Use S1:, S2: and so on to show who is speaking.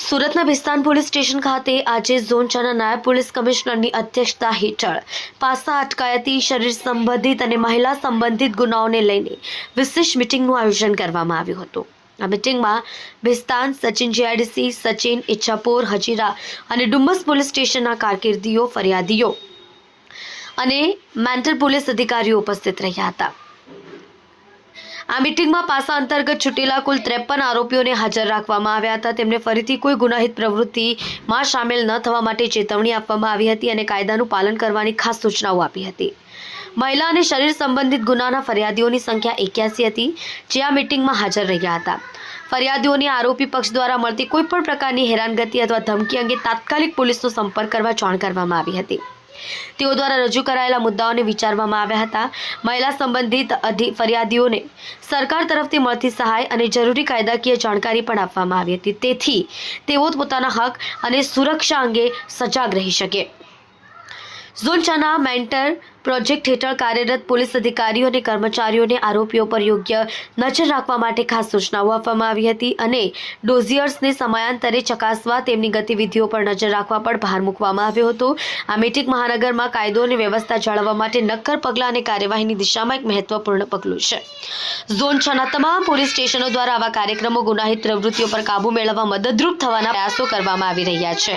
S1: સુરતના Bhestan police station ખાતે આજે ઝોન ચારના નાયબ પોલીસ કમિશનરની અધ્યક્ષતા હેઠળ પાસા અટકાયતી શરીર સંબંધિત અને મહિલા સંબંધિત ગુનાઓને લઈને વિશેષ મિટિંગનું આયોજન કરવામાં આવ્યું હતું. આ મિટિંગમાં ભિસ્તાન સચિન જીઆઈડીસી, સચિન ઇચ્છાપોર હજીરા અને ડુમ્મસ પોલીસ સ્ટેશનના કારકિર્દીઓ, ફરિયાદીઓ અને મેન્ટલ પોલીસ અધિકારીઓ ઉપસ્થિત રહ્યા હતા. આ મિટિંગમાં પાસા અંતર્ગત છૂટેલા કુલ ત્રેપન આરોપીઓને હાજર રાખવામાં આવ્યા હતા. તેમને ફરીથી કોઈ ગુનાહિત પ્રવૃત્તિમાં સામેલ ન થવા માટે ચેતવણી આપવામાં આવી હતી અને કાયદાનું પાલન કરવાની ખાસ સૂચનાઓ આપી હતી. મહિલા અને શરીર સંબંધિત ગુનાના ફરિયાદીઓની સંખ્યા એક્યાસી હતી, જે આ મિટિંગમાં હાજર રહ્યા હતા. ફરિયાદીઓને આરોપી પક્ષ દ્વારા મળતી કોઈપણ પ્રકારની હેરાનગતિ અથવા ધમકી અંગે તાત્કાલિક પોલીસનો સંપર્ક કરવા જાણ કરવામાં આવી હતી. તેઓ દ્વારા રજૂ કરાયેલા મુદ્દાઓને વિચારવામાં આવ્યા હતા. મહિલા સંબંધિત ફરિયાદીઓને સરકાર તરફથી મળતી સહાય અને જરૂરી કાયદાકીય જાણકારી પણ આપવામાં આવી હતી. તેથી તેઓ પોતાના હક અને સુરક્ષા અંગે સજાગ રહી શકે. ઝોન ચાના મેન્ટર પ્રોજેક્ટ હેઠળ કાર્યરત પોલીસ અધિકારીઓ અને કર્મચારીઓને આરોપીઓ પર યોગ્ય નજર રાખવા માટે ખાસ સૂચનાઓ આપવામાં આવી હતી અને ડોઝિયર્સને સમયાંતરે ચકાસવા તેમની ગતિવિધિઓ પર નજર રાખવા પર ભાર મૂકવામાં આવ્યો હતો. આ મીટિંગ મહાનગરમાં કાયદો અને વ્યવસ્થા જાળવવા માટે નક્કર પગલાં અને કાર્યવાહીની દિશામાં એક મહત્વપૂર્ણ પગલું છે. ઝોન છના તમામ પોલીસ સ્ટેશનો દ્વારા આવા કાર્યક્રમો ગુનાહિત પ્રવૃત્તિઓ પર કાબૂ મેળવવા મદદરૂપ થવાના પ્રયાસો કરવામાં આવી રહ્યા છે.